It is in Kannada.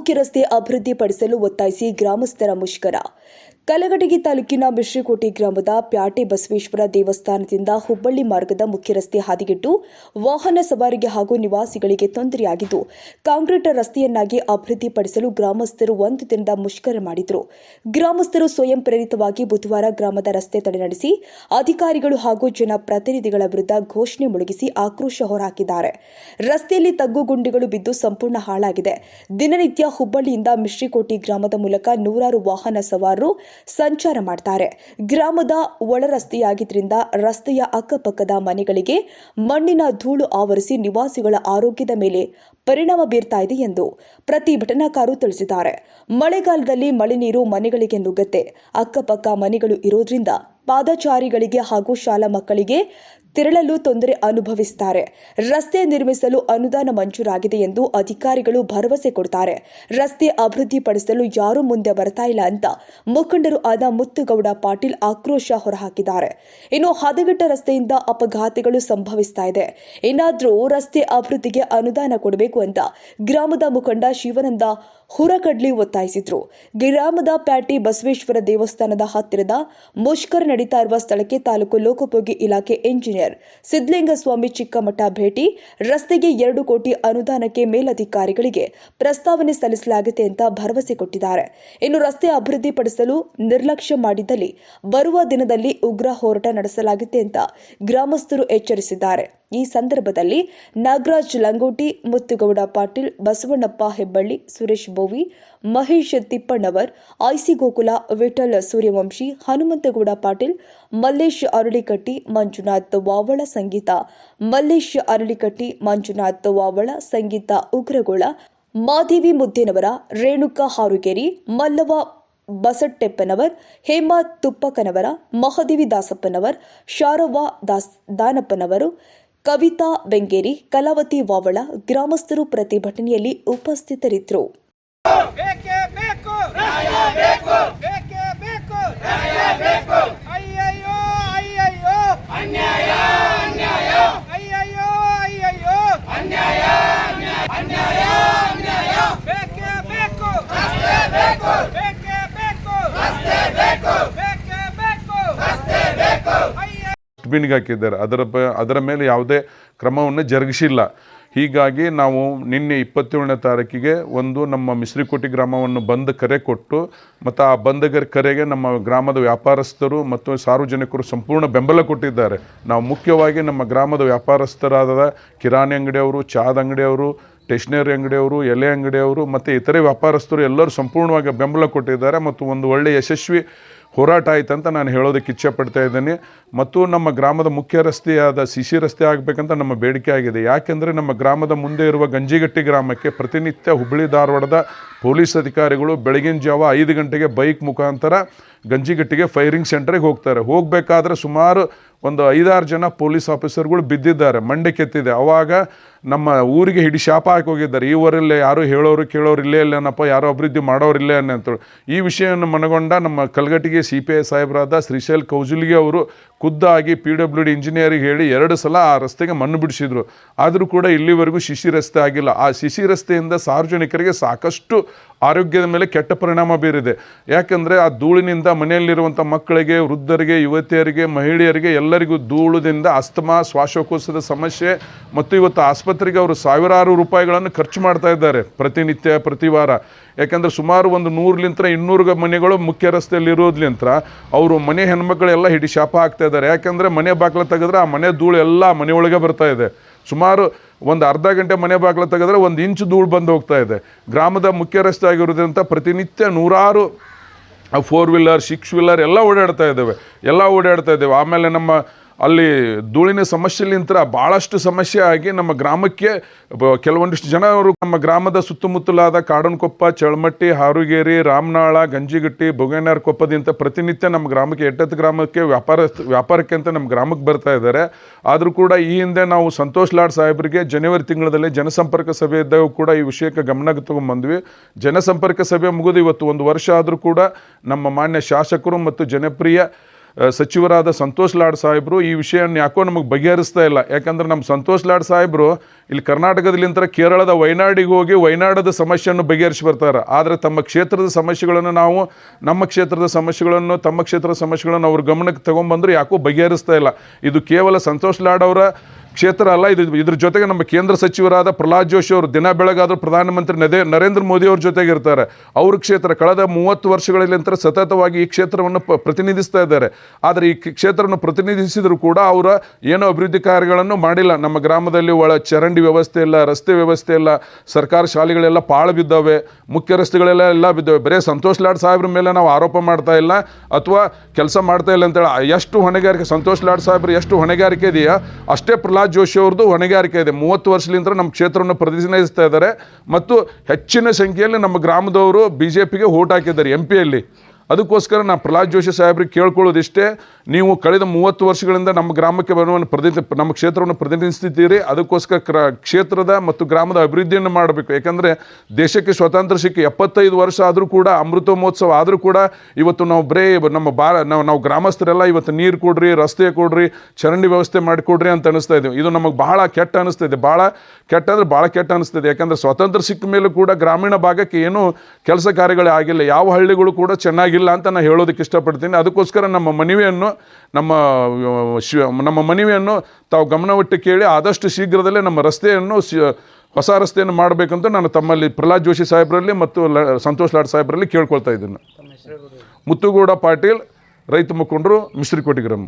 ಮುಖ್ಯ ರಸ್ತೆ ಅಭಿವೃದ್ಧಿಪಡಿಸಲು ಒತ್ತಾಯಿಸಿ ಗ್ರಾಮಸ್ಥರ ಮುಷ್ಕರ. ಕಲಘಟಗಿ ತಾಲೂಕಿನ ಮಿಶ್ರಿಕೋಟಿ ಗ್ರಾಮದ ಪ್ಯಾಟೆ ಬಸವೇಶ್ವರ ದೇವಸ್ಥಾನದಿಂದ ಹುಬ್ಬಳ್ಳಿ ಮಾರ್ಗದ ಮುಖ್ಯ ರಸ್ತೆ ಹಾದಿಗೆಟ್ಟು ವಾಹನ ಸವಾರಿಗೆ ಹಾಗೂ ನಿವಾಸಿಗಳಿಗೆ ತೊಂದರೆಯಾಗಿದ್ದು, ಕಾಂಕ್ರೀಟ್ ರಸ್ತೆಯನ್ನಾಗಿ ಅಭಿವೃದ್ಧಿಪಡಿಸಲು ಗ್ರಾಮಸ್ಥರು ಒಂದು ದಿನದ ಮುಷ್ಕರ ಮಾಡಿದರು. ಗ್ರಾಮಸ್ಥರು ಸ್ವಯಂ ಪ್ರೇರಿತವಾಗಿ ಬುಧವಾರ ಗ್ರಾಮದ ರಸ್ತೆ ತಡೆ ನಡೆಸಿ, ಅಧಿಕಾರಿಗಳು ಹಾಗೂ ಜನಪ್ರತಿನಿಧಿಗಳ ವಿರುದ್ಧ ಘೋಷಣೆ ಮೊಳಗಿಸಿ ಆಕ್ರೋಶ ಹೊರಹಾಕಿದ್ದಾರೆ. ರಸ್ತೆಯಲ್ಲಿ ತಗ್ಗು ಗುಂಡಿಗಳು ಬಿದ್ದು ಸಂಪೂರ್ಣ ಹಾಳಾಗಿದೆ. ದಿನನಿತ್ಯ ಹುಬ್ಬಳ್ಳಿಯಿಂದ ಮಿಶ್ರಿಕೋಟಿ ಗ್ರಾಮದ ಮೂಲಕ ನೂರಾರು ವಾಹನ ಸವಾರರು ಸಂಚಾರ ಮಾಡ್ತಾರೆ. ಗ್ರಾಮದ ಒಳರಸ್ತೆಯಾಗಿದ್ದರಿಂದ ರಸ್ತೆಯ ಅಕ್ಕಪಕ್ಕದ ಮನೆಗಳಿಗೆ ಮಣ್ಣಿನ ಧೂಳು ಆವರಿಸಿ ನಿವಾಸಿಗಳ ಆರೋಗ್ಯದ ಮೇಲೆ ಪರಿಣಾಮ ಬೀರ್ತಾ ಇದೆ ಎಂದು ಪ್ರತಿಭಟನಾಕಾರರು ತಿಳಿಸಿದ್ದಾರೆ. ಮಳೆಗಾಲದಲ್ಲಿ ಮಳೆ ನೀರು ಮನೆಗಳಿಗೆ ನುಗ್ಗತ್ತೆ. ಅಕ್ಕಪಕ್ಕ ಮನೆಗಳು ಇರೋದ್ರಿಂದ ಪಾದಚಾರಿಗಳಿಗೆ ಹಾಗೂ ಶಾಲಾ ಮಕ್ಕಳಿಗೆ ತೆರಳಲು ತೊಂದರೆ ಅನುಭವಿಸುತ್ತಾರೆ ರಸ್ತೆ ನಿರ್ಮಿಸಲು ಅನುದಾನ ಮಂಜೂರಾಗಿದೆ ಎಂದು ಅಧಿಕಾರಿಗಳು ಭರವಸೆ ಕೊಡ್ತಾರೆ. ರಸ್ತೆ ಅಭಿವೃದ್ಧಿಪಡಿಸಲು ಯಾರೂ ಮುಂದೆ ಬರ್ತಾ ಇಲ್ಲ ಅಂತ ಮುಖಂಡರು ಆದ ಮುತ್ತುಗೌಡ ಪಾಟೀಲ್ ಆಕ್ರೋಶ ಹೊರಹಾಕಿದ್ದಾರೆ. ಇನ್ನು ಹದಗೆಟ್ಟ ರಸ್ತೆಯಿಂದ ಅಪಘಾತಗಳು ಸಂಭವಿಸ್ತಾ ಇದೆ. ಏನಾದರೂ ರಸ್ತೆ ಅಭಿವೃದ್ಧಿಗೆ ಅನುದಾನ ಕೊಡಬೇಕು ಅಂತ ಗ್ರಾಮದ ಮುಖಂಡ ಶಿವನಂದ ಹುರಕಡ್ಲಿ ಒತ್ತಾಯಿಸಿದ್ರು. ಗ್ರಾಮದ ಪ್ಯಾಟಿ ಬಸವೇಶ್ವರ ದೇವಸ್ಥಾನದ ಹತ್ತಿರದ ಮುಷ್ಕರ ನಡೀತಾ ಇರುವ ಸ್ಥಳಕ್ಕೆ ತಾಲೂಕು ಲೋಕೋಪಯೋಗಿ ಇಲಾಖೆ ಇಂಜಿನಿಯರ್ ಸಿದ್ದಲಿಂಗಸ್ವಾಮಿ ಚಿಕ್ಕಮಠ ಭೇಟಿ, ರಸ್ತೆಗೆ ಎರಡು ಕೋಟಿ ಅನುದಾನಕ್ಕೆ ಮೇಲಧಿಕಾರಿಗಳಿಗೆ ಪ್ರಸ್ತಾವನೆ ಸಲ್ಲಿಸಲಾಗಿದೆ ಅಂತ ಭರವಸೆ ಕೊಟ್ಟಿದ್ದಾರೆ. ಇನ್ನು ರಸ್ತೆ ಅಭಿವೃದ್ಧಿಪಡಿಸಲು ನಿರ್ಲಕ್ಷ್ಯ ಮಾಡಿದ್ದಲ್ಲಿ ಬರುವ ದಿನದಲ್ಲಿ ಉಗ್ರ ಹೋರಾಟ ನಡೆಸಲಾಗಿದೆ ಅಂತ ಗ್ರಾಮಸ್ಥರು ಎಚ್ಚರಿಸಿದ್ದಾರೆ. ಈ ಸಂದರ್ಭದಲ್ಲಿ ನಾಗರಾಜ್ ಲಂಗೋಟಿ, ಮುತ್ತುಗೌಡ ಪಾಟೀಲ್, ಬಸವಣ್ಣಪ್ಪ ಹೆಬ್ಬಳ್ಳಿ, ಸುರೇಶ್ ಬೋವಿ, ಮಹೇಶ್ ತಿಪ್ಪಣ್ಣವರ್, ಐಸಿ ಗೋಕುಲ ವಿಠಲ್ ಸೂರ್ಯವಂಶಿ, ಹನುಮಂತಗೌಡ ಪಾಟೀಲ್, ಮಲ್ಲೇಶ್ ಅರಳಿಕಟ್ಟಿ, ಮಂಜುನಾಥ್ ವಾವಳ ಸಂಗೀತ, ಮಲ್ಲೇಶ್ ಅರಳಿಕಟ್ಟಿ, ಮಂಜುನಾಥ್ ವಾವಳ ಸಂಗೀತ ಉಗ್ರಗೋಳ, ಮಾದೇವಿ ಮುದ್ದೇನವರ, ರೇಣುಕಾ ಹಾರುಗೇರಿ ಮಲ್ಲವ ಬಸಟ್ಟೆಪ್ಪನವರ್, ಹೇಮಾ ತುಪ್ಪಕನವರ, ಮಹದೇವಿ ದಾಸಪ್ಪನವರ್, ಶಾರವ್ವ ದಾಸ್ ದಾನಪ್ಪನವರು ಕವಿತಾ ಬೆಂಗೇರಿ ಕಲಾವತಿ ವಾವಳ ಗ್ರಾಮಸ್ಥರು ಪ್ರತಿಭಟನೆಯಲ್ಲಿ ಉಪಸ್ಥಿತರಿದ್ದರು ಬೇಕೇ ಬೇಕು ನ್ಯಾಯ ಬೇಕು ಬೇಕೇ ಬೇಕು ನ್ಯಾಯ ಬೇಕು ಅಯ್ಯಯ್ಯೋ ಅಯ್ಯಯ್ಯೋ ಅನ್ಯಾಯ ಅನ್ಯಾಯ ಅಯ್ಯಯ್ಯೋ ಅಯ್ಯಯ್ಯೋ ಅನ್ಯಾಯ ಅನ್ಯಾಯ ಅನ್ಯಾಯ ಬೇಕೇ ಬೇಕು ರಸ್ತೆ ಬೇಕು ಬೇಕೇ ಬೇಕು ರಸ್ತೆ ಬೇಕು ಬೇಕೇ ಬೇಕು ರಸ್ತೆ ಬೇಕು ಅಯ್ಯ ಡಸ್ಟ್ಬಿನ್ಗೆ ಹಾಕಿದ್ದಾರೆ. ಅದರ ಬ ಅದರ ಮೇಲೆ ಯಾವುದೇ ಕ್ರಮವನ್ನು ಜರುಗಿಸಿಲ್ಲ. ಹೀಗಾಗಿ ನಾವು ನಿನ್ನೆ ಇಪ್ಪತ್ತೇಳನೇ ತಾರೀಕಿಗೆ ಒಂದು ನಮ್ಮ ಮಿಸ್ರಿಕೋಟಿ ಗ್ರಾಮವನ್ನು ಬಂದ್ ಕರೆ ಕೊಟ್ಟು, ಮತ್ತು ಆ ಬಂದಗರ್ ಕರೆಗೆ ನಮ್ಮ ಗ್ರಾಮದ ವ್ಯಾಪಾರಸ್ಥರು ಮತ್ತು ಸಾರ್ವಜನಿಕರು ಸಂಪೂರ್ಣ ಬೆಂಬಲ ಕೊಟ್ಟಿದ್ದಾರೆ. ನಾವು ಮುಖ್ಯವಾಗಿ ನಮ್ಮ ಗ್ರಾಮದ ವ್ಯಾಪಾರಸ್ಥರಾದ ಕಿರಾಣಿ ಅಂಗಡಿಯವರು, ಚಾದ ಅಂಗಡಿಯವರು, ಸ್ಟೇಷನರಿ ಅಂಗಡಿಯವರು, ಎಲೆ ಅಂಗಡಿಯವರು, ಮತ್ತು ಇತರೆ ವ್ಯಾಪಾರಸ್ಥರು ಎಲ್ಲರೂ ಸಂಪೂರ್ಣವಾಗಿ ಬೆಂಬಲ ಕೊಟ್ಟಿದ್ದಾರೆ. ಮತ್ತು ಒಂದು ಒಳ್ಳೆಯ ಯಶಸ್ವಿ ಹೋರಾಟ ಆಯ್ತು ಅಂತ ನಾನು ಹೇಳೋದಕ್ಕೆ ಇಚ್ಛೆ ಪಡ್ತಾ ಇದ್ದೇನೆ. ಮತ್ತು ನಮ್ಮ ಗ್ರಾಮದ ಮುಖ್ಯ ರಸ್ತೆಯಾದ ಸಿಸಿ ರಸ್ತೆ ಆಗಬೇಕಂತ ನಮ್ಮ ಬೇಡಿಕೆ ಆಗಿದೆ. ಯಾಕೆಂದರೆ ನಮ್ಮ ಗ್ರಾಮದ ಮುಂದೆ ಇರುವ ಗಂಜಿಗಟ್ಟಿ ಗ್ರಾಮಕ್ಕೆ ಪ್ರತಿನಿತ್ಯ ಹುಬ್ಬಳ್ಳಿ ಧಾರವಾಡದ ಪೊಲೀಸ್ ಅಧಿಕಾರಿಗಳು ಬೆಳಗಿನ ಜಾವ ಐದು ಗಂಟೆಗೆ ಬೈಕ್ ಮುಖಾಂತರ ಗಂಜಿಗಟ್ಟಿಗೆ ಫೈರಿಂಗ್ ಸೆಂಟ್ರಿಗೆ ಹೋಗ್ತಾರೆ. ಹೋಗಬೇಕಾದ್ರೆ ಸುಮಾರು ಒಂದು ಐದಾರು ಜನ ಪೊಲೀಸ್ ಆಫೀಸರ್ಗಳು ಬಿದ್ದಿದ್ದಾರೆ, ಮಂಡೆ ಕೆತ್ತಿದೆ. ಅವಾಗ ನಮ್ಮ ಊರಿಗೆ ಹಿಡಿ ಶಾಪ ಹಾಕಿ ಹೋಗಿದ್ದಾರೆ. ಈ ಊರಲ್ಲೇ ಯಾರು ಹೇಳೋರು ಕೇಳೋರು ಇಲ್ಲೇ ಇಲ್ಲೇನಪ್ಪ ಯಾರೋ ಅಭಿವೃದ್ಧಿ ಮಾಡೋರಿಲ್ಲೇ ಅಂತೇಳಿ ಈ ವಿಷಯವನ್ನು ಮನಗೊಂಡ ನಮ್ಮ ಕಲ್ಗಟ್ಟಿಗೆ ಸಿ ಪಿ ಐ ಸಾಹೇಬರಾದ ಶ್ರೀಶೈಲ್ ಕೌಜುಲ್ಗಿ ಅವರು ಖುದ್ದಾಗಿ ಪಿ ಡಬ್ಲ್ಯೂ ಡಿ ಇಂಜಿನಿಯರಿಗೆ ಹೇಳಿ ಎರಡು ಸಲ ಆ ರಸ್ತೆಗೆ ಮಣ್ಣು ಬಿಡಿಸಿದ್ರು. ಆದರೂ ಕೂಡ ಇಲ್ಲಿವರೆಗೂ ಶಿಶಿ ರಸ್ತೆ ಆಗಿಲ್ಲ. ಆ ಶಿಶಿ ರಸ್ತೆಯಿಂದ ಸಾರ್ವಜನಿಕರಿಗೆ ಸಾಕಷ್ಟು ಆರೋಗ್ಯದ ಮೇಲೆ ಕೆಟ್ಟ ಪರಿಣಾಮ ಬೀರಿದೆ. ಯಾಕಂದರೆ ಆ ಧೂಳಿನಿಂದ ಮನೆಯಲ್ಲಿರುವಂಥ ಮಕ್ಕಳಿಗೆ, ವೃದ್ಧರಿಗೆ, ಯುವತಿಯರಿಗೆ, ಮಹಿಳೆಯರಿಗೆ ಎಲ್ಲರಿಗೂ ಧೂಳುದಿಂದ ಅಸ್ತಮಾ, ಶ್ವಾಸಕೋಶದ ಸಮಸ್ಯೆ ಮತ್ತು ಇವತ್ತು ಆಸ್ಪತ್ರೆಗೆ ಅವರು ಸಾವಿರಾರು ರೂಪಾಯಿಗಳನ್ನು ಖರ್ಚು ಮಾಡ್ತಾ ಇದ್ದಾರೆ ಪ್ರತಿನಿತ್ಯ, ಪ್ರತಿ ವಾರ. ಯಾಕಂದರೆ ಸುಮಾರು ಒಂದು ನೂರ್ಲಿಂತ್ರ ಇನ್ನೂರು ಮನೆಗಳು ಮುಖ್ಯ ರಸ್ತೆಯಲ್ಲಿ ಇರೋದ್ಲಿಂತ್ರ ಅವರು ಮನೆ ಹೆಣ್ಮಕ್ಳೆಲ್ಲ ಹಿಡಿ ಶಾಪ ಹಾಕ್ತಾ ಇದ್ದಾರೆ. ಯಾಕಂದರೆ ಮನೆ ಬಾಗಿಲು ತೆಗೆದ್ರೆ ಆ ಮನೆ ಧೂಳು ಎಲ್ಲ ಮನೆಯೊಳಗೆ ಬರ್ತಾ ಇದೆ. ಸುಮಾರು ಒಂದು ಅರ್ಧ ಗಂಟೆ ಮನೆ ಬಾಗಿಲು ತೆಗೆದ್ರೆ ಒಂದು ಇಂಚು ಧೂಳು ಬಂದು ಹೋಗ್ತಾ ಇದೆ. ಗ್ರಾಮದ ಮುಖ್ಯ ರಸ್ತೆ ಆಗಿರೋದ್ರಿಂದ ಪ್ರತಿನಿತ್ಯ ನೂರಾರು ಫೋರ್ ವೀಲರ್ ಸಿಕ್ಸ್ ವೀಲರ್ ಎಲ್ಲ ಓಡಾಡ್ತಾ ಇದ್ದಾವೆ. ಎಲ್ಲ ಓಡಾಡ್ತಾ ಇದ್ದೇವೆ. ಆಮೇಲೆ ನಮ್ಮ ಅಲ್ಲಿ ಧೂಳಿನ ಸಮಸ್ಯೆಲಿಂತ ಭಾಳಷ್ಟು ಸಮಸ್ಯೆ ಆಗಿ ನಮ್ಮ ಗ್ರಾಮಕ್ಕೆ ಕೆಲವೊಂದಿಷ್ಟು ಕೆಲವೊಂದಿಷ್ಟು ಜನರು ನಮ್ಮ ಗ್ರಾಮದ ಸುತ್ತಮುತ್ತಲಾದ ಕಾಡನಕೊಪ್ಪ, ಚಳಮಟ್ಟಿ, ಹಾರುಗೇರಿ, ರಾಮನಾಳ, ಗಂಜಿಗಟ್ಟಿ ಬೊಗೇನಾರ್ ಕೊಪ್ಪದಿಂದ ಪ್ರತಿನಿತ್ಯ ನಮ್ಮ ಗ್ರಾಮಕ್ಕೆ, ಎಟ್ಟತ್ತು ಗ್ರಾಮಕ್ಕೆ ವ್ಯಾಪಾರ ವ್ಯಾಪಾರಕ್ಕೆ ಅಂತ ನಮ್ಮ ಗ್ರಾಮಕ್ಕೆ ಬರ್ತಾ ಇದ್ದಾರೆ. ಆದರೂ ಕೂಡ ಈ ಹಿಂದೆ ನಾವು ಸಂತೋಷ್ ಲಾಡ್ ಸಾಹೇಬರಿಗೆ ಜನವರಿ ತಿಂಗಳಲ್ಲಿ ಜನಸಂಪರ್ಕ ಸಭೆ ಇದ್ದಾಗ ಕೂಡ ಈ ವಿಷಯಕ್ಕೆ ಗಮನಕ್ಕೆ ತೊಗೊಂಬಂದ್ವಿ. ಜನಸಂಪರ್ಕ ಸಭೆ ಮುಗಿದು ಇವತ್ತು ಒಂದು ವರ್ಷ ಆದರೂ ಕೂಡ ನಮ್ಮ ಮಾನ್ಯ ಶಾಸಕರು ಮತ್ತು ಜನಪ್ರಿಯ ಸಚಿವರಾದ ಸಂತೋಷ್ ಲಾಡ್ ಸಾಹೇಬರು ಈ ವಿಷಯವನ್ನು ಯಾಕೋ ನಮಗೆ ಬಗೆಹರಿಸ್ತಾ ಇಲ್ಲ. ಯಾಕಂದ್ರೆ ನಮ್ಮ ಸಂತೋಷ್ ಲಾಡ್ ಸಾಹೇಬರು ಇಲ್ಲಿ ಕರ್ನಾಟಕದಲ್ಲಿಂತರ ಕೇರಳದ ವಯನಾಡಿಗೆ ಹೋಗಿ ವಯನಾಡದ ಸಮಸ್ಯೆಯನ್ನು ಬಗೆಹರಿಸಿ ಬರ್ತಾರೆ. ಆದರೆ ತಮ್ಮ ಕ್ಷೇತ್ರದ ಸಮಸ್ಯೆಗಳನ್ನು ನಾವು, ನಮ್ಮ ಕ್ಷೇತ್ರದ ಸಮಸ್ಯೆಗಳನ್ನು, ತಮ್ಮ ಕ್ಷೇತ್ರದ ಸಮಸ್ಯೆಗಳನ್ನು ಅವ್ರ ಗಮನಕ್ಕೆ ತಗೊಂಡ್ಬಂದ್ರು ಯಾಕೋ ಬಗೆಹರಿಸ್ತಾ ಇಲ್ಲ. ಇದು ಕೇವಲ ಸಂತೋಷ್ ಲಾಡ್ ಅವರ ಕ್ಷೇತ್ರ ಅಲ್ಲ, ಇದು ಇದ್ರ ಜೊತೆಗೆ ನಮ್ಮ ಕೇಂದ್ರ ಸಚಿವರಾದ ಪ್ರಹ್ಲಾದ್ ಜೋಶಿ ಅವರು ದಿನ ಬೆಳಗಾದರೂ ಪ್ರಧಾನಮಂತ್ರಿ ನದೇ ನರೇಂದ್ರ ಮೋದಿ ಅವ್ರ ಜೊತೆಗೆ ಇರ್ತಾರೆ. ಅವ್ರ ಕ್ಷೇತ್ರ ಕಳೆದ ಮೂವತ್ತು ವರ್ಷಗಳಲ್ಲಿ ನಂತರ ಸತತವಾಗಿ ಈ ಕ್ಷೇತ್ರವನ್ನು ಪ್ರತಿನಿಧಿಸ್ತಾ ಇದ್ದಾರೆ. ಆದರೆ ಈ ಕ್ಷೇತ್ರವನ್ನು ಪ್ರತಿನಿಧಿಸಿದರೂ ಕೂಡ ಅವರ ಏನೋ ಅಭಿವೃದ್ಧಿ ಕಾರ್ಯಗಳನ್ನು ಮಾಡಿಲ್ಲ. ನಮ್ಮ ಗ್ರಾಮದಲ್ಲಿ ಒಳ ಚರಂಡಿ ವ್ಯವಸ್ಥೆ ಇಲ್ಲ, ರಸ್ತೆ ವ್ಯವಸ್ಥೆ ಇಲ್ಲ, ಸರ್ಕಾರಿ ಶಾಲೆಗಳೆಲ್ಲ ಪಾಳು ಬಿದ್ದಾವೆ, ಮುಖ್ಯ ರಸ್ತೆಗಳೆಲ್ಲ ಎಲ್ಲ ಬಿದ್ದಾವೆ. ಬರೀ ಸಂತೋಷ್ ಲಾಡ್ ಸಾಹೇಬ್ರ ಮೇಲೆ ನಾವು ಆರೋಪ ಮಾಡ್ತಾ ಇಲ್ಲ ಅಥವಾ ಕೆಲಸ ಮಾಡ್ತಾ ಇಲ್ಲ ಅಂತೇಳಿ, ಎಷ್ಟು ಹೊಣೆಗಾರಿಕೆ, ಸಂತೋಷ್ ಲಾಡ್ ಸಾಹೇಬ್ರು ಎಷ್ಟು ಹೊಣೆಗಾರಿಕೆ ಇದೆಯಾ ಅಷ್ಟೇ ಪ್ರಹ್ಲಾದ್ ಜೋಶಿ ಅವ್ರದ್ದು ಹೊಣೆಗಾರಿಕೆ ಇದೆ. ಮೂವತ್ತು ವರ್ಷದಿಂದ ನಮ್ಮ ಕ್ಷೇತ್ರವನ್ನು ಪ್ರತಿನಿಧಿಸ್ತಾ ಇದ್ದಾರೆ. ಮತ್ತು ಹೆಚ್ಚಿನ ಸಂಖ್ಯೆಯಲ್ಲಿ ನಮ್ಮ ಗ್ರಾಮದವರು ಬಿ ಜೆ ಪಿಗೆ ಹಾಕಿದ್ದಾರೆ ಎಂ ಪಿಯಲ್ಲಿ ಅದಕ್ಕೋಸ್ಕರ ನಾನು ಪ್ರಹ್ಲಾದ್ ಜೋಶಿ ಸಾಹೇಬ್ರಿಗೆ ಕೇಳ್ಕೊಳ್ಳೋದಿಷ್ಟೇ, ನೀವು ಕಳೆದ ಮೂವತ್ತು ವರ್ಷಗಳಿಂದ ನಮ್ಮ ಗ್ರಾಮಕ್ಕೆ ಬರುವನ್ನು ಪ್ರತಿನಿಧಿ, ನಮ್ಮ ಕ್ಷೇತ್ರವನ್ನು ಪ್ರತಿನಿಧಿಸ್ತಿದ್ದೀರಿ, ಅದಕ್ಕೋಸ್ಕರ ಕ್ರ, ಕ್ಷೇತ್ರದ ಮತ್ತು ಗ್ರಾಮದ ಅಭಿವೃದ್ಧಿಯನ್ನು ಮಾಡಬೇಕು. ಯಾಕಂದರೆ ದೇಶಕ್ಕೆ ಸ್ವಾತಂತ್ರ್ಯ ಸಿಕ್ಕಿ ಎಪ್ಪತ್ತೈದು ವರ್ಷ ಆದರೂ ಕೂಡ ಅಮೃತ ಮಹೋತ್ಸವ ಆದರೂ ಕೂಡ, ಇವತ್ತು ನಾವು ಬರೇ ನಮ್ಮ ಬಾ ನಾವು ನಾವು ಗ್ರಾಮಸ್ಥರೆಲ್ಲ ಇವತ್ತು ನೀರು ಕೊಡ್ರಿ, ರಸ್ತೆ ಕೊಡ್ರಿ, ಚರಂಡಿ ವ್ಯವಸ್ಥೆ ಮಾಡಿಕೊಡ್ರಿ ಅಂತ ಅನಿಸ್ತಾ ಇದ್ದೀವಿ ಇದು ನಮಗೆ ಬಹಳ ಕೆಟ್ಟ ಅನಿಸ್ತಿದೆ ಭಾಳ ಕೆಟ್ಟ ಅಂದರೆ ಭಾಳ ಕೆಟ್ಟ ಅನಿಸ್ತಿದೆ ಯಾಕಂದರೆ ಸ್ವಾತಂತ್ರ್ಯ ಸಿಕ್ಕ ಮೇಲೂ ಕೂಡ ಗ್ರಾಮೀಣ ಭಾಗಕ್ಕೆ ಏನೂ ಕೆಲಸ ಕಾರ್ಯಗಳೇ ಆಗಿಲ್ಲ. ಯಾವ ಹಳ್ಳಿಗಳು ಕೂಡ ಚೆನ್ನಾಗಿಲ್ಲ. ಅಂತ ನಾನು ಹೇಳೋದಕ್ಕೆ ಇಷ್ಟಪಡ್ತೀನಿ. ಅದಕ್ಕೋಸ್ಕರ ನಮ್ಮ ಮನವಿಯನ್ನು ನಮ್ಮ ಶಿವ ನಮ್ಮ ಮನವಿಯನ್ನು ತಾವು ಗಮನವಿಟ್ಟು ಕೇಳಿ ಆದಷ್ಟು ಶೀಘ್ರದಲ್ಲೇ ನಮ್ಮ ರಸ್ತೆಯನ್ನು ಹೊಸ ರಸ್ತೆಯನ್ನು ಮಾಡಬೇಕಂತ ನಾನು ತಮ್ಮಲ್ಲಿ ಪ್ರಹ್ಲಾದ್ ಜೋಶಿ ಸಾಹೇಬರಲ್ಲಿ ಮತ್ತು ಲ ಸಂತೋಷ್ ಲಾಡ್ ಸಾಹೇಬರಲ್ಲಿ ಕೇಳ್ಕೊಳ್ತಾ ಇದ್ದೀನಿ. ಮುತ್ತುಗೌಡ ಪಾಟೀಲ್ ರೈತ ಮುಖಂಡರು ಮಿಶ್ರಿಕೋಟಿ ಗ್ರಾಮ.